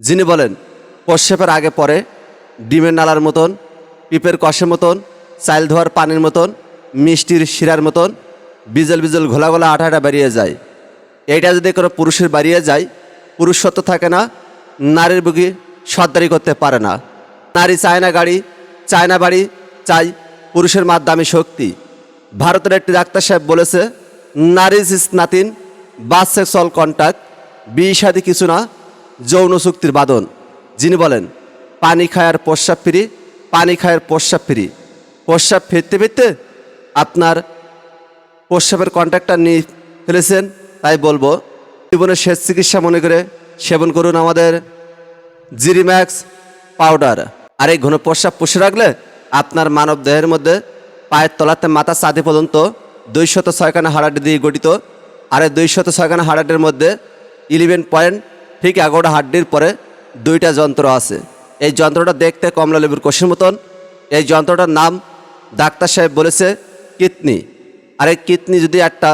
যিনি বলেন প্রস্রাবের আগে পরে, ডিমের নালার মতন, পিপের কষের মতন, চাল ধোয়ার পানির মতন, মিষ্টির শিরার মতন, বিজল বিজল ঘোলা ঘোলা আঠা আঠা বেরিয়ে যায়। এইটা যদি কোনো পুরুষের বাড়িয়ে যায়, পুরুষ পুরুষত্ব থাকে না, নারীর বুকি সর্দারি করতে পারে না। নারী চায় না গাড়ি, চায় না বাড়ি চাই পুরুষের মাধ্যমে শক্তি। ভারতের একটি ডাক্তার সাহেব বলেছে নারিজ ইস নাতিন বাস সেক্সুয়াল কন্ট্যাক্ট বিষাদি কিছু না যৌন চুক্তির বাদন। যিনি বলেন, পানি খায়ার প্রস্রাব ফিরি, পানি খায়ার প্রস্রাব ফিরি। প্রস্রাব ফিরতে ফিরতে আপনার প্রস্রাবের কন্ট্যাক্টটা নিয়ে ফেলেছেন। তাই বলব, জীবনের শেষ চিকিৎসা মনে করে সেবন করুন আমাদের জিরিম্যাক্স পাউডার। আর এই ঘন প্রস্রাব পুষে রাখলে আপনার মানব দেহের মধ্যে পায়ের তলাতে মাথা চাঁদে পর্যন্ত দুইশত ছয়খানা হাড়াটি দিয়ে গঠিত। আর এই দুইশত ছয়খানা হাড়াটির মধ্যে ইলেভেন পয়েন্ট ঠিক এগারোটা হাড্ডির পরে দুইটা যন্ত্র আছে। এই যন্ত্রটা দেখতে কমলা লেবুর কোষের মতন। এই যন্ত্রটার নাম ডাক্তার সাহেব বলেছে কিডনি। আর এই কিডনি যদি একটা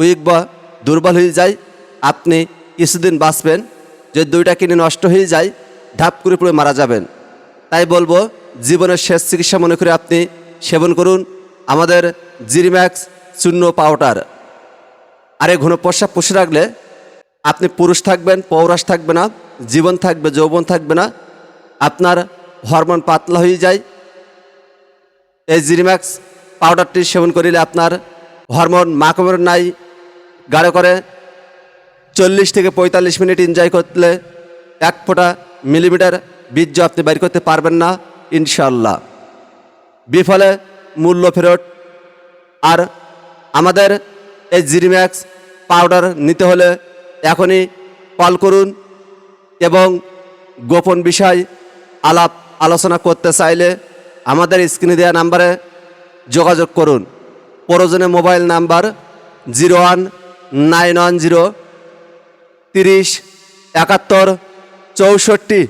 উইক বা দুর্বল হয়ে যায়, আপনি কিছুদিন বাঁচবেন। যদি দুইটা কিডনি নষ্ট হয়ে যায়, ঢাপ করে পুরো মারা যাবেন। তাই বলব, জীবনের শেষ চিকিৎসা মনে করে আপনি সেবন করুন। আমাদের জিরিম্যাক্স শূন্য পাউডার। আর এই ঘন প্রস্রাব পুষে রাখলে আপনি পুরুষ থাকবেন পৌরাস থাকবে না, জীবন থাকবে, যৌবন থাকবে না, আপনার হরমোন পাতলা হয়ে যায়। এই জিরিম্যাক্স পাউডারটি সেবন করিলে আপনার হরমোন মাকমের নাই, গাঢ় করে। চল্লিশ থেকে পঁয়তাল্লিশ মিনিট এনজয় করলে এক ফোঁটা মিলিমিটার বীর্য আপনি বাইর করতে পারবেন না ইনশাল্লাহ বিফলে মূল্য ফেরত। আর আমাদের এই জিরিম্যাক্স পাউডার নিতে হলে এখনই কল করুন এবং গোপন বিষয় আলাপ আলোচনা করতে চাইলে আমাদের স্ক্রিনে দেওয়া নাম্বারে যোগাযোগ করুন। প্রয়োজনে mobile number zero one nine one zero তিরিশ একাত্তর চৌষট্টি।